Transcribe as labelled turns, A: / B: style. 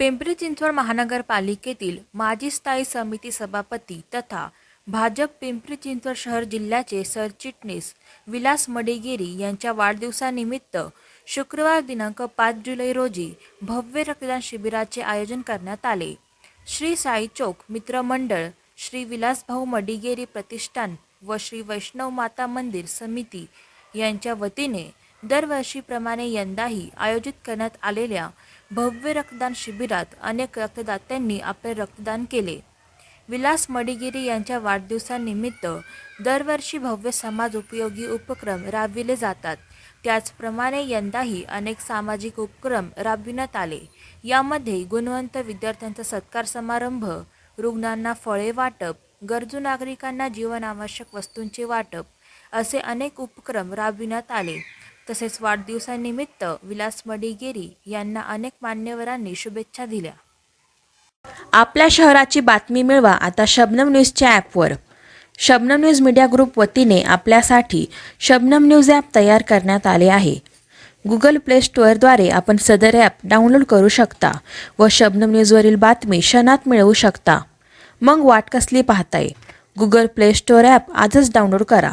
A: पिंपरी चिंचवड महानगरपालिकेतील माजी स्थायी समिती सभापती तथा भाजप पिंपरी चिंचवड शहर जिल्ह्याचे सरचिटणीस विलास मडेगिरी यांच्या वाढदिवसानिमित्त शुक्रवार दिनांक पाच जुलै रोजी भव्य रक्तदान शिबिराचे आयोजन करण्यात आले. श्री साई चौक मित्रमंडळ श्री विलासभाऊ मडिगेरी प्रतिष्ठान व श्री वैष्णव माता मंदिर समिती यांच्या वतीने दरवर्षीप्रमाणे यंदाही आयोजित करण्यात आलेल्या भव्य रक्तदान शिबिरात अनेक रक्तदात्यांनी आपले रक्तदान केले. विलास मडिगिरी यांच्या वाढदिवसानिमित्त दरवर्षी भव्य समाज उपयोगी उपक्रम राबविले जातात. त्याचप्रमाणे यंदाही अनेक सामाजिक उपक्रम राबविण्यात आले. यामध्ये गुणवंत विद्यार्थ्यांचा सत्कार समारंभ रुग्णांना फळे वाटप गरजू नागरिकांना जीवनावश्यक वस्तूंचे वाटप असे अनेक उपक्रम राबविण्यात आले. तसेच वाढदिवसानिमित्त विलास मडिगेरी यांना अनेक मान्यवरांनी शुभेच्छा दिल्या. आपल्या शहराची बातमी मिळवा आता शबनम न्यूजच्या ॲपवर. शबनम न्यूज मीडिया ग्रुप वतीने आपल्यासाठी शबनम न्यूज ॲप तयार करण्यात आले आहे. गुगल प्ले स्टोअरद्वारे आपण सदर ॲप डाउनलोड करू शकता व शबनम न्यूजवरील बातमी क्षणात मिळवू शकता. मग वाट कसली पाहताय? गुगल प्ले स्टोअर ॲप आजच डाउनलोड करा.